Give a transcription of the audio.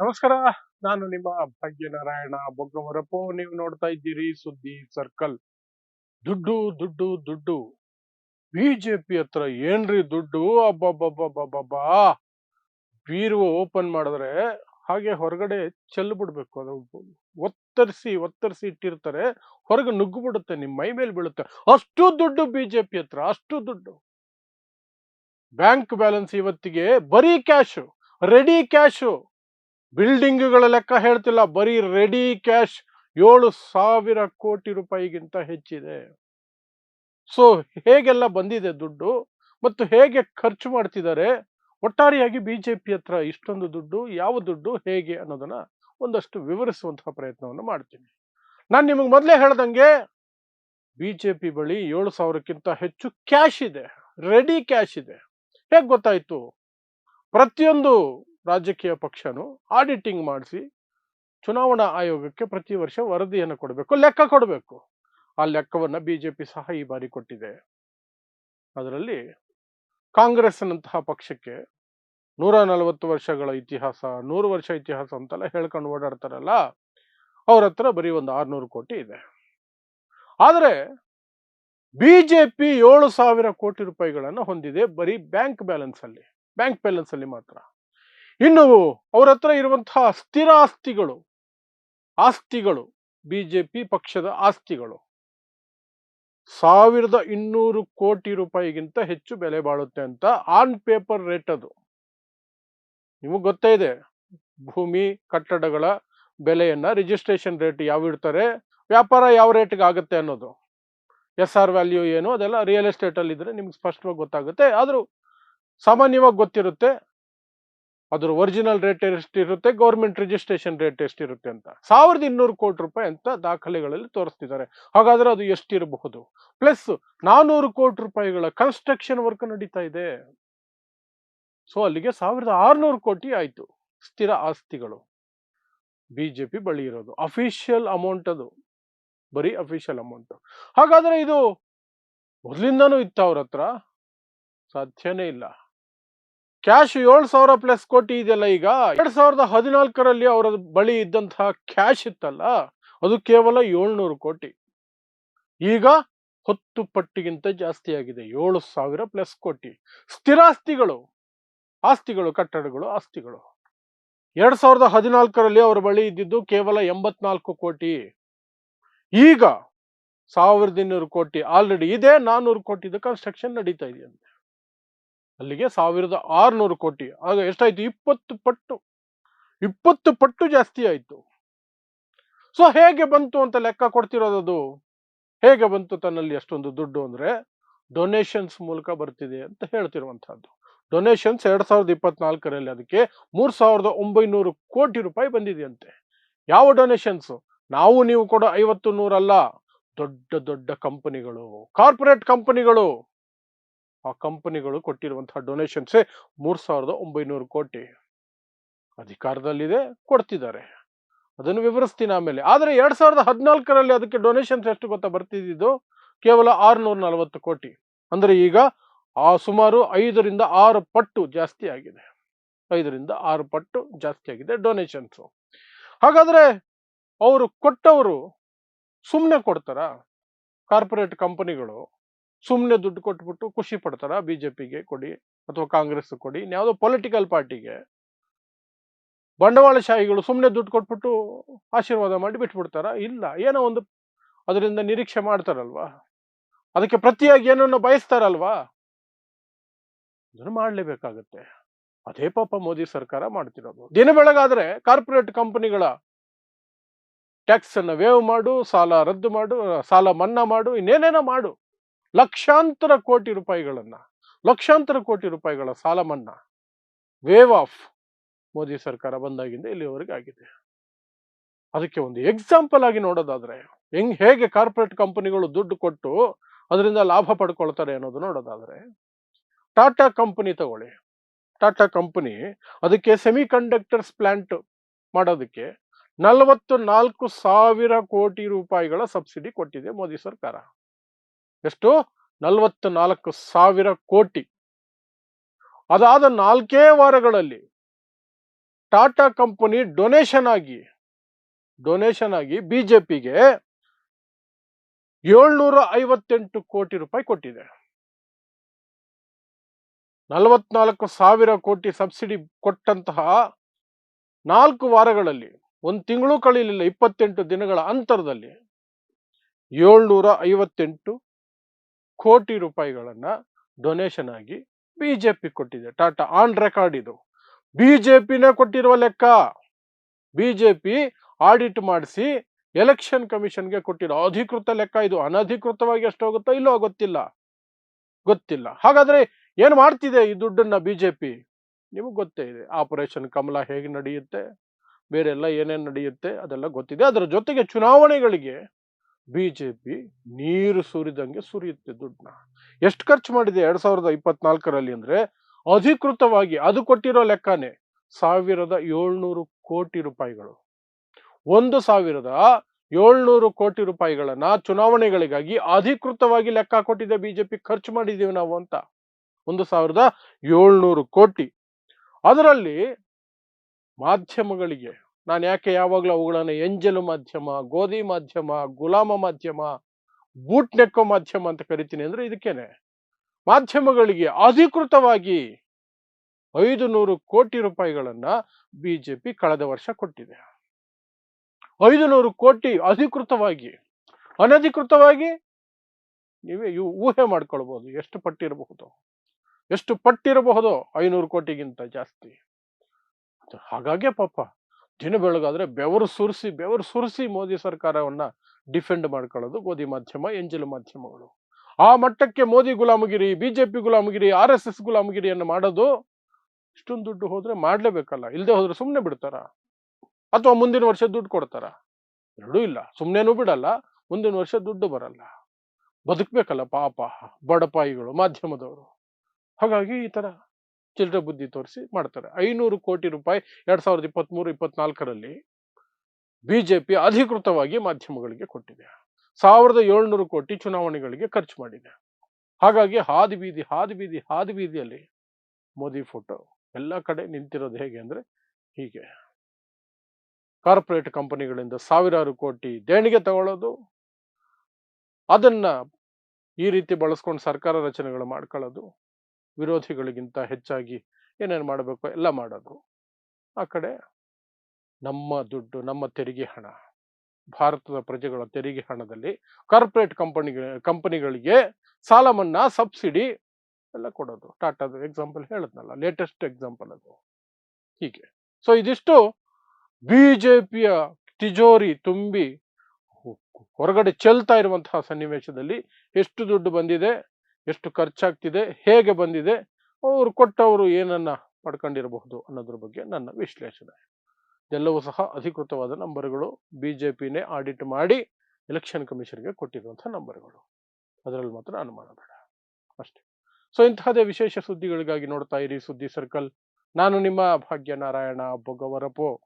ನಮಸ್ಕಾರ, ನಾನು ನಿಮ್ಮ ಭಾಗ್ಯನಾರಾಯಣ ಬೊಗ್ಗವರಪ್ಪು. ನೀವು ನೋಡ್ತಾ ಇದ್ದೀರಿ ಸುದ್ದಿ ಸರ್ಕಲ್. ದುಡ್ಡು ದುಡ್ಡು ದುಡ್ಡು. ಬಿಜೆಪಿ ಹತ್ರ ಏನ್ರಿ ದುಡ್ಡು? ಅಬ್ಬಬ್ಬಬ್ಬಬ್ಬಬ್ಬಾ ಬೀರು ಓಪನ್ ಮಾಡಿದ್ರೆ ಹಾಗೆ ಹೊರಗಡೆ ಚೆಲ್ಲು ಬಿಡ್ಬೇಕು. ಅದು ಒತ್ತರಿಸಿ ಒತ್ತರಿಸಿ ಇಟ್ಟಿರ್ತಾರೆ. ಹೊರಗೆ ನುಗ್ಗು ಬಿಡುತ್ತೆ ನಿಮ್ ಮೈ ಮೇಲೆ ಬೀಳುತ್ತೆ. ಅಷ್ಟು ದುಡ್ಡು ಬಿಜೆಪಿ ಹತ್ರ, ಅಷ್ಟು ದುಡ್ಡು. ಬ್ಯಾಂಕ್ ಬ್ಯಾಲೆನ್ಸ್ ಇವತ್ತಿಗೆ ಬರೀ ಕ್ಯಾಶು, ರೆಡಿ ಕ್ಯಾಶು. ಬಿಲ್ಡಿಂಗ್ಗಳ ಲೆಕ್ಕ ಹೇಳ್ತಿಲ್ಲ, ಬರೀ ರೆಡಿ ಕ್ಯಾಶ್ ಏಳು ಸಾವಿರ ಕೋಟಿ ರೂಪಾಯಿಗಿಂತ ಹೆಚ್ಚಿದೆ. ಸೊ, ಹೇಗೆಲ್ಲ ಬಂದಿದೆ ದುಡ್ಡು ಮತ್ತು ಹೇಗೆ ಖರ್ಚು ಮಾಡ್ತಿದ್ದಾರೆ? ಒಟ್ಟಾರೆಯಾಗಿ ಬಿಜೆಪಿ ಹತ್ರ ಇಷ್ಟೊಂದು ದುಡ್ಡು, ಯಾವ ದುಡ್ಡು, ಹೇಗೆ ಅನ್ನೋದನ್ನ ಒಂದಷ್ಟು ವಿವರಿಸುವಂತಹ ಪ್ರಯತ್ನವನ್ನು ಮಾಡ್ತೀನಿ. ನಾನು ನಿಮಗೆ ಮೊದಲೇ ಹೇಳ್ದಂಗೆ ಬಿಜೆಪಿ ಬಳಿ ಏಳು ಸಾವಿರಕ್ಕಿಂತ ಹೆಚ್ಚು ಕ್ಯಾಶ್ ಇದೆ, ರೆಡಿ ಕ್ಯಾಶ್ ಇದೆ. ಹೇಗೆ ಗೊತ್ತಾಯ್ತು? ಪ್ರತಿಯೊಂದು ರಾಜಕೀಯ ಪಕ್ಷನು ಆಡಿಟಿಂಗ್ ಮಾಡಿಸಿ ಚುನಾವಣಾ ಆಯೋಗಕ್ಕೆ ಪ್ರತಿ ವರ್ಷ ವರದಿಯನ್ನು ಕೊಡಬೇಕು, ಲೆಕ್ಕ ಕೊಡಬೇಕು. ಆ ಲೆಕ್ಕವನ್ನ ಬಿಜೆಪಿ ಸಹ ಈ ಬಾರಿ ಕೊಟ್ಟಿದೆ. ಅದರಲ್ಲಿ ಕಾಂಗ್ರೆಸ್ನಂತಹ ಪಕ್ಷಕ್ಕೆ ನೂರ ನಲವತ್ತು ವರ್ಷಗಳ ಇತಿಹಾಸ, ನೂರು ವರ್ಷ ಇತಿಹಾಸ ಅಂತೆಲ್ಲ ಹೇಳ್ಕೊಂಡು ಓಡಾಡ್ತಾರಲ್ಲ, ಅವ್ರ ಹತ್ರ ಬರೀ ಒಂದು ಆರ್ನೂರು ಕೋಟಿ ಇದೆ. ಆದರೆ ಬಿ ಜೆ ಪಿ ಏಳು ಸಾವಿರ ಕೋಟಿ ರೂಪಾಯಿಗಳನ್ನು ಹೊಂದಿದೆ ಬರೀ ಬ್ಯಾಂಕ್ ಬ್ಯಾಲೆನ್ಸ್ ಅಲ್ಲಿ ಬ್ಯಾಂಕ್ ಬ್ಯಾಲೆನ್ಸ್ ಅಲ್ಲಿ ಮಾತ್ರ. ಇನ್ನು ಅವರ ಹತ್ರ ಇರುವಂತಹ ಸ್ಥಿರ ಆಸ್ತಿಗಳು ಆಸ್ತಿಗಳು, ಬಿಜೆಪಿ ಪಕ್ಷದ ಆಸ್ತಿಗಳು. ಸಾವಿರದ ಇನ್ನೂರು ಕೋಟಿ ರೂಪಾಯಿಗಿಂತ ಹೆಚ್ಚು ಬೆಲೆ ಬಾಳುತ್ತೆ ಅಂತ ಆನ್ ಪೇಪರ್ ರೇಟ್ ಅದು. ನಿಮಗೆ ಗೊತ್ತೇ ಇದೆ, ಭೂಮಿ, ಕಟ್ಟಡಗಳ ಬೆಲೆಯನ್ನ ರಿಜಿಸ್ಟ್ರೇಷನ್ ರೇಟ್ ಯಾವ ಇಡ್ತಾರೆ, ವ್ಯಾಪಾರ ಯಾವ ರೇಟ್ಗೆ ಆಗುತ್ತೆ ಅನ್ನೋದು. ಎಸ್ ಆರ್ ವ್ಯಾಲ್ಯೂ ಏನು ಅದೆಲ್ಲ ರಿಯಲ್ ಎಸ್ಟೇಟ್ ಅಲ್ಲಿ ಇದ್ರೆ ನಿಮ್ಗೆ ಸ್ಪಷ್ಟವಾಗಿ ಗೊತ್ತಾಗುತ್ತೆ, ಆದರೂ ಸಾಮಾನ್ಯವಾಗಿ ಗೊತ್ತಿರುತ್ತೆ. ಅದ್ರ ಒರಿಜಿನಲ್ ರೇಟ್ ಎಷ್ಟಿರುತ್ತೆ? ಗೌರ್ಮೆಂಟ್ ರಿಜಿಸ್ಟ್ರೇಷನ್ ರೇಟ್ ಎಷ್ಟಿರುತ್ತೆ ಅಂತ. ಸಾವಿರದ ಇನ್ನೂರು ಕೋಟಿ ರೂಪಾಯಿ ಅಂತ ದಾಖಲೆಗಳಲ್ಲಿ ತೋರಿಸ್ತಿದ್ದಾರೆ. ಹಾಗಾದ್ರೆ ಅದು ಎಷ್ಟಿರಬಹುದು? ಪ್ಲಸ್ ನಾನೂರು ಕೋಟಿ ರೂಪಾಯಿಗಳ ಕನ್ಸ್ಟ್ರಕ್ಷನ್ ವರ್ಕ್ ನಡೀತಾ ಇದೆ. ಸೊ ಅಲ್ಲಿಗೆ ಸಾವಿರದ ಆರ್ನೂರು ಕೋಟಿ ಆಯ್ತು. ಸ್ಥಿರ ಆಸ್ತಿಗಳು. ಬಿಜೆಪಿ ಬಳಿ ಇರೋದು. ಅಫಿಷಿಯಲ್ ಅಮೌಂಟ್ ಅದು. ಬರೀ ಅಫಿಷಿಯಲ್ ಅಮೌಂಟ್ ಹಾಗಾದ್ರೆ ಇದು ಮೊದಲಿಂದನೂ ಇತ್ತು ಅವ್ರ ಹತ್ರ? ಸಾಧ್ಯನೇ ಇಲ್ಲ. ಕ್ಯಾಶ್ ಏಳು ಸಾವಿರ ಪ್ಲಸ್ ಕೋಟಿ ಇದೆಯಲ್ಲ ಈಗ? ಎರಡ್ ಸಾವಿರದ ಹದಿನಾಲ್ಕರಲ್ಲಿ ಅವರ ಬಳಿ ಇದ್ದಂತಹ ಕ್ಯಾಶ್ ಇತ್ತಲ್ಲ, ಅದು ಕೇವಲ ಏಳ್ನೂರು ಕೋಟಿ. ಈಗ ಹತ್ತು ಪಟ್ಟಿಗಿಂತ ಜಾಸ್ತಿ ಆಗಿದೆ, ಏಳು ಸಾವಿರ ಪ್ಲಸ್ ಕೋಟಿ. ಸ್ಥಿರಾಸ್ತಿಗಳು, ಆಸ್ತಿಗಳು, ಕಟ್ಟಡಗಳು, ಆಸ್ತಿಗಳು. ಎರಡ್ ಸಾವಿರದ ಹದಿನಾಲ್ಕರಲ್ಲಿ ಅವರ ಬಳಿ ಇದ್ದಿದ್ದು ಕೇವಲ ಎಂಬತ್ನಾಲ್ಕು ಕೋಟಿ. ಈಗ ಸಾವಿರದ ಇನ್ನೂರು ಕೋಟಿ. ಆಲ್ರೆಡಿ ಇದೆ ನಾನ್ನೂರು ಕೋಟಿದು ಕನ್ಸ್ಟ್ರಕ್ಷನ್ ನಡೀತಾ ಇದೆಯಂತೆ. ಅಲ್ಲಿಗೆ ಸಾವಿರದ ಆರುನೂರು ಕೋಟಿ. ಆಗ ಎಷ್ಟಾಯ್ತು? ಇಪ್ಪತ್ತು ಪಟ್ಟು. ಇಪ್ಪತ್ತು ಪಟ್ಟು ಜಾಸ್ತಿ ಆಯ್ತು. ಸೊ ಹೇಗೆ ಬಂತು ಅಂತ ಲೆಕ್ಕ ಕೊಡ್ತಿರೋದದು? ಹೇಗೆ ಬಂತು ತನ್ನಲ್ಲಿ ಅಷ್ಟೊಂದು ದುಡ್ಡು ಅಂದ್ರೆ ಡೊನೇಷನ್ಸ್ ಮೂಲಕ ಬರ್ತಿದೆ ಅಂತ ಹೇಳ್ತಿರುವಂತಹದ್ದು ಡೊನೇಷನ್ಸ್ ಎರಡ್ ಸಾವಿರದ ಇಪ್ಪತ್ನಾಲ್ಕರಲ್ಲಿ ಅದಕ್ಕೆ ಮೂರ್ ಸಾವಿರದ ಒಂಬೈನೂರು ಕೋಟಿ ರೂಪಾಯಿ ಬಂದಿದೆಯಂತೆ. ಯಾವ ಡೊನೇಷನ್ಸ್ ನಾವು ನೀವು ಕೂಡ ಐವತ್ತು ನೂರಲ್ಲ. ದೊಡ್ಡ ದೊಡ್ಡ ಕಂಪನಿಗಳು, ಕಾರ್ಪೊರೇಟ್ ಕಂಪನಿಗಳು. ಆ ಕಂಪನಿಗಳು ಕೊಟ್ಟಿರುವಂತಹ ಡೊನೇಷನ್ಸೇ ಮೂರು ಸಾವಿರದ ಒಂಬೈನೂರು ಕೋಟಿ ಅಧಿಕಾರದಲ್ಲಿದೆ, ಕೊಡ್ತಿದ್ದಾರೆ. ಅದನ್ನು ವಿವರಿಸ್ತೀನಿ ಆಮೇಲೆ. ಆದ್ರೆ ಎರಡ್ ಸಾವಿರದ ಹದಿನಾಲ್ಕರಲ್ಲಿ ಅದಕ್ಕೆ ಡೊನೇಷನ್ಸ್ ಎಷ್ಟು ಗೊತ್ತಾ ಬರ್ತಿದ್ದು ಕೇವಲ ಆರ್ನೂರ ನಲವತ್ತು ಕೋಟಿ. ಅಂದ್ರೆ ಈಗ ಆ ಸುಮಾರು ಐದರಿಂದ ಆರು ಪಟ್ಟು ಜಾಸ್ತಿ ಆಗಿದೆ. ಐದರಿಂದ ಆರು ಪಟ್ಟು ಜಾಸ್ತಿ ಆಗಿದೆ ಡೊನೇಷನ್ಸ್ ಹಾಗಾದ್ರೆ ಅವರು ಕೊಟ್ಟವರು ಸುಮ್ಮನೆ ಕೊಡ್ತಾರ? ಕಾರ್ಪೊರೇಟ್ ಕಂಪನಿಗಳು ಸುಮ್ಮನೆ ದುಡ್ಡು ಕೊಟ್ಬಿಟ್ಟು ಖುಷಿ ಪಡ್ತಾರ? ಬಿಜೆಪಿಗೆ ಕೊಡಿ ಅಥವಾ ಕಾಂಗ್ರೆಸ್ ಕೊಡಿ. ಇನ್ಯಾವುದೋ ಪೊಲಿಟಿಕಲ್ ಪಾರ್ಟಿಗೆ. ಬಂಡವಾಳಶಾಹಿಗಳು ಸುಮ್ಮನೆ ದುಡ್ಡು ಕೊಟ್ಬಿಟ್ಟು ಆಶೀರ್ವಾದ ಮಾಡಿ ಬಿಟ್ಬಿಡ್ತಾರ? ಇಲ್ಲ. ಏನೋ ಒಂದು ಅದರಿಂದ ನಿರೀಕ್ಷೆ ಮಾಡ್ತಾರಲ್ವಾ? ಅದಕ್ಕೆ ಪ್ರತಿಯಾಗಿ ಏನನ್ನ ಬಯಸ್ತಾರಲ್ವಾ? ಅದನ್ನು ಮಾಡಲೇಬೇಕಾಗತ್ತೆ. ಅದೇ ಪಾಪ ಮೋದಿ ಸರ್ಕಾರ ಮಾಡ್ತಿರೋದು. ದಿನ ಬೆಳಗಾದ್ರೆ ಕಾರ್ಪೊರೇಟ್ ಕಂಪನಿಗಳ ಟ್ಯಾಕ್ಸ್ ಅನ್ನ ವೇವ್ ಮಾಡು, ಸಾಲ ರದ್ದು ಮಾಡು, ಸಾಲ ಮನ್ನಾ ಮಾಡು, ಇನ್ನೇನೇನೋ ಮಾಡು. ಲಕ್ಷಾಂತರ ಕೋಟಿ ರೂಪಾಯಿಗಳನ್ನ, ಲಕ್ಷಾಂತರ ಕೋಟಿ ರೂಪಾಯಿಗಳ ಸಾಲ ಮನ್ನಾ ವೇವ್ ಆಫ್ ಮೋದಿ ಸರ್ಕಾರ ಬಂದಾಗಿಂದ ಇಲ್ಲಿವರೆಗೆ ಆಗಿದೆ. ಅದಕ್ಕೆ ಒಂದು ಎಕ್ಸಾಂಪಲ್ ಆಗಿ ನೋಡೋದಾದ್ರೆ, ಹೆಂಗ್ ಹೇಗೆ ಕಾರ್ಪೊರೇಟ್ ಕಂಪನಿಗಳು ದುಡ್ಡು ಕೊಟ್ಟು ಅದರಿಂದ ಲಾಭ ಪಡ್ಕೊಳ್ತಾರೆ ಅನ್ನೋದು ನೋಡೋದಾದ್ರೆ, ಟಾಟಾ ಕಂಪನಿ ತಗೊಳ್ಳಿ. ಟಾಟಾ ಕಂಪನಿ ಅದಕ್ಕೆ ಸೆಮಿ ಕಂಡಕ್ಟರ್ಸ್ ಪ್ಲಾಂಟ್ ಮಾಡೋದಕ್ಕೆ ನಲವತ್ತು ನಾಲ್ಕು ಸಾವಿರ ಕೋಟಿ ರೂಪಾಯಿಗಳ ಸಬ್ಸಿಡಿ ಕೊಟ್ಟಿದೆ ಮೋದಿ ಸರ್ಕಾರ. ಎಷ್ಟು? ನಲವತ್ತ ನಾಲ್ಕು ಸಾವಿರ ಕೋಟಿ. ಅದಾದ ನಾಲ್ಕೇ ವಾರಗಳಲ್ಲಿ ಟಾಟಾ ಕಂಪನಿ ಡೊನೇಷನ್ ಆಗಿ ಡೊನೇಷನ್ ಆಗಿ ಬಿಜೆಪಿಗೆ ಏಳ್ನೂರ ಐವತ್ತೆಂಟು ಕೋಟಿ ರೂಪಾಯಿ ಕೊಟ್ಟಿದೆ. ನಲವತ್ನಾಲ್ಕು ಸಾವಿರ ಕೋಟಿ ಸಬ್ಸಿಡಿ ಕೊಟ್ಟಂತಹ ನಾಲ್ಕು ವಾರಗಳಲ್ಲಿ, ಒಂದು ತಿಂಗಳು ಕಳೀಲಿಲ್ಲ, ಇಪ್ಪತ್ತೆಂಟು ದಿನಗಳ ಅಂತರದಲ್ಲಿ ಏಳ್ನೂರ ಐವತ್ತೆಂಟು ಕೋಟಿ ರೂಪಾಯಿಗಳನ್ನ ಡೊನೇಷನ್ ಆಗಿ ಬಿಜೆಪಿ ಕೊಟ್ಟಿದೆ. ಟಾಟಾ ಆನ್ ರೆಕಾರ್ಡ್ ಇದು. ಬಿಜೆಪಿನೇ ಕೊಟ್ಟಿರುವ ಲೆಕ್ಕ. ಬಿಜೆಪಿ ಆಡಿಟ್ ಮಾಡಿಸಿ ಎಲೆಕ್ಷನ್ ಕಮಿಷನ್ಗೆ ಕೊಟ್ಟಿರೋ ಅಧಿಕೃತ ಲೆಕ್ಕ ಇದು. ಅನಧಿಕೃತವಾಗಿ ಎಷ್ಟು ಹೋಗುತ್ತೋ ಇಲ್ಲೋ ಗೊತ್ತಿಲ್ಲ. ಗೊತ್ತಿಲ್ಲ. ಹಾಗಾದ್ರೆ ಏನು ಮಾಡ್ತಿದೆ ಈ ದುಡ್ಡನ್ನ ಬಿಜೆಪಿ ನಿಮಗೆ ಗೊತ್ತೇ ಇದೆ. ಆಪರೇಷನ್ ಕಮಲ ಹೇಗೆ ನಡೆಯುತ್ತೆ? ಬೇರೆಲ್ಲ ಏನೇನು ನಡೆಯುತ್ತೆ? ಅದೆಲ್ಲ ಗೊತ್ತಿದೆ. ಅದರ ಜೊತೆಗೆ ಚುನಾವಣೆಗಳಿಗೆ ಬಿಜೆಪಿ ನೀರು ಸುರಿದಂಗೆ ಸುರಿಯುತ್ತೆ ದುಡ್ಡನ್ನ. ಎಷ್ಟು ಖರ್ಚು ಮಾಡಿದೆ ಎರಡ್ ಸಾವಿರದ ಇಪ್ಪತ್ನಾಲ್ಕರಲ್ಲಿ ಅಂದ್ರೆ ಅಧಿಕೃತವಾಗಿ ಅದು ಕೊಟ್ಟಿರೋ ಲೆಕ್ಕನೇ ಸಾವಿರದ ಏಳ್ನೂರು ಕೋಟಿ ರೂಪಾಯಿಗಳು. ಒಂದು ಸಾವಿರದ ಏಳ್ನೂರು ಕೋಟಿ ರೂಪಾಯಿಗಳನ್ನ ಚುನಾವಣೆಗಳಿಗಾಗಿ ಅಧಿಕೃತವಾಗಿ ಲೆಕ್ಕ ಕೊಟ್ಟಿದೆ ಬಿಜೆಪಿ. ಖರ್ಚು ಮಾಡಿದ್ದೀವಿ ನಾವು ಅಂತ. ಒಂದು ಸಾವಿರದ ಏಳ್ನೂರು ಕೋಟಿ. ಅದರಲ್ಲಿ ಮಾಧ್ಯಮಗಳಿಗೆ ನಾನು ಯಾಕೆ ಯಾವಾಗಲೂ ಅವುಗಳನ್ನು ಎಂಜಲು ಮಾಧ್ಯಮ, ಗೋಧಿ ಮಾಧ್ಯಮ, ಗುಲಾಮ ಮಾಧ್ಯಮ ಬೂಟ್ ನೆಕ್ಕೋ ಮಾಧ್ಯಮ ಅಂತ ಕರಿತೀನಿ ಅಂದ್ರೆ ಇದಕ್ಕೇನೆ. ಮಾಧ್ಯಮಗಳಿಗೆ ಅಧಿಕೃತವಾಗಿ ಐದು ನೂರು ಕೋಟಿ ರೂಪಾಯಿಗಳನ್ನ ಬಿಜೆಪಿ ಕಳೆದ ವರ್ಷ ಕೊಟ್ಟಿದೆ. ಐದು ನೂರು ಕೋಟಿ ಅಧಿಕೃತವಾಗಿ, ಅನಧಿಕೃತವಾಗಿ ನೀವೇ ಇವು ಊಹೆ ಮಾಡ್ಕೊಳ್ಬಹುದು ಎಷ್ಟು ಪಟ್ಟಿರಬಹುದು. ಎಷ್ಟು ಪಟ್ಟಿರಬಹುದು ಐನೂರು ಕೋಟಿಗಿಂತ ಜಾಸ್ತಿ. ಹಾಗಾಗೆ ಪಾಪ. ದಿನ ಬೆಳಗಾದ್ರೆ ಬೆವರು ಸುರಿಸಿ ಬೆವರು ಸುರಿಸಿ ಮೋದಿ ಸರ್ಕಾರವನ್ನ ಡಿಫೆಂಡ್ ಮಾಡ್ಕೊಳ್ಳೋದು ಗೋಧಿ ಮಾಧ್ಯಮ, ಎಂಜಲ್ ಮಾಧ್ಯಮಗಳು. ಆ ಮಟ್ಟಕ್ಕೆ ಮೋದಿ ಗುಲಾಮಗಿರಿ, ಬಿಜೆಪಿ ಗುಲಾಮಗಿರಿ, ಆರ್ ಎಸ್ ಎಸ್ ಗುಲಾಮಗಿರಿಯನ್ನು ಮಾಡೋದು ಇಷ್ಟೊಂದು ದುಡ್ಡು ಹೋದ್ರೆ ಮಾಡ್ಲೇಬೇಕಲ್ಲ. ಇಲ್ಲದೆ ಹೋದ್ರೆ ಸುಮ್ಮನೆ ಬಿಡ್ತಾರ? ಅಥವಾ ಮುಂದಿನ ವರ್ಷ ದುಡ್ಡು ಕೊಡ್ತಾರ? ಎರಡೂ ಇಲ್ಲ. ಸುಮ್ಮನೆನೂ ಬಿಡಲ್ಲ. ಮುಂದಿನ ವರ್ಷ ದುಡ್ಡು ಬರಲ್ಲ. ಬದುಕ್ಬೇಕಲ್ಲ ಪಾಪ ಬಡಪಾಯಿಗಳು, ಮಾಧ್ಯಮದವರು. ಹಾಗಾಗಿ ಈ ತರ ಚಿಲ್ಲರೆ ಬುದ್ಧಿ ತೋರಿಸಿ ಮಾಡ್ತಾರೆ. ಐನೂರು ಕೋಟಿ ರೂಪಾಯಿ ಎರಡ್ ಸಾವಿರದ ಇಪ್ಪತ್ಮೂರು, ಇಪ್ಪತ್ನಾಲ್ಕರಲ್ಲಿ ಬಿಜೆಪಿ ಅಧಿಕೃತವಾಗಿ ಮಾಧ್ಯಮಗಳಿಗೆ ಕೊಟ್ಟಿದೆ. ಸಾವಿರದ ಏಳ್ನೂರು ಕೋಟಿ ಚುನಾವಣೆಗಳಿಗೆ ಖರ್ಚು ಮಾಡಿದೆ. ಹಾಗಾಗಿ ಹಾದಿ ಬೀದಿ ಹಾದಿ ಬೀದಿ, ಹಾದಿ ಬೀದಿಯಲ್ಲಿ ಮೋದಿ ಫೋಟೋ. ಎಲ್ಲ ಕಡೆ ನಿಂತಿರೋದು ಹೇಗೆ ಅಂದ್ರೆ ಹೀಗೆ. ಕಾರ್ಪೊರೇಟ್ ಕಂಪನಿಗಳಿಂದ ಸಾವಿರಾರು ಕೋಟಿ ದೇಣಿಗೆ ತಗೊಳ್ಳೋದು. ಅದನ್ನ ಈ ರೀತಿ ಬಳಸ್ಕೊಂಡು ಸರ್ಕಾರ ರಚನೆಗಳು ಮಾಡ್ಕೊಳ್ಳೋದು. ವಿರೋಧಿಗಳಿಗಿಂತ ಹೆಚ್ಚಾಗಿ ಏನೇನು ಮಾಡಬೇಕು? ಎಲ್ಲ ಮಾಡೋದು. ಆ ಕಡೆ ನಮ್ಮ ದುಡ್ಡು, ನಮ್ಮ ತೆರಿಗೆ ಹಣ. ಭಾರತದ ಪ್ರಜೆಗಳ ತೆರಿಗೆ ಹಣದಲ್ಲಿ ಕಾರ್ಪೊರೇಟ್ ಕಂಪನಿಗಳ ಕಂಪನಿಗಳಿಗೆ ಸಾಲ ಮನ್ನಾ ಸಬ್ಸಿಡಿ ಎಲ್ಲ ಕೊಡೋದು. ಟಾಟಾದ ಎಕ್ಸಾಂಪಲ್ ಹೇಳಿದ್ನಲ್ಲ ಲೇಟೆಸ್ಟ್ ಎಕ್ಸಾಂಪಲ್ ಅದು. ಹೀಗೆ. ಸೊ ಇದಿಷ್ಟು ಬಿಜೆಪಿಯ ತಿಜೋರಿ ತುಂಬಿ ಹೊರಗಡೆ ಚೆಲ್ತಾ ಇರುವಂತಹ ಸನ್ನಿವೇಶದಲ್ಲಿ ಎಷ್ಟು ದುಡ್ಡು ಬಂದಿದೆ? ಎಷ್ಟು ಖರ್ಚಾಗ್ತಿದೆ, ಹೇಗೆ ಬಂದಿದೆ, ಅವರು ಕೊಟ್ಟವರು ಏನನ್ನ ಪಡ್ಕೊಂಡಿರಬಹುದು ಅನ್ನೋದ್ರ ಬಗ್ಗೆ ನನ್ನ ವಿಶ್ಲೇಷಣೆ. ಇದೆಲ್ಲವೂ ಸಹ ಅಧಿಕೃತವಾದ ನಂಬರ್ಗಳು ಪಿನೇ ಆಡಿಟ್ ಮಾಡಿ ಎಲೆಕ್ಷನ್ ಕಮಿಷನ್ಗೆ ಕೊಟ್ಟಿರುವಂತಹ ನಂಬರ್ಗಳು. ಅದರಲ್ಲಿ ಮಾತ್ರ ಅನುಮಾನ ಬೇಡ ಅಷ್ಟೇ. ಸೊ, ಇಂತಹದೇ ವಿಶೇಷ ಸುದ್ದಿಗಳಿಗಾಗಿ ನೋಡ್ತಾ ಇರಿ ಸುದ್ದಿ ಸರ್ಕಲ್. ನಾನು ನಿಮ್ಮ ಭಾಗ್ಯ ನಾರಾಯಣ ಬೊಗವರಪೋ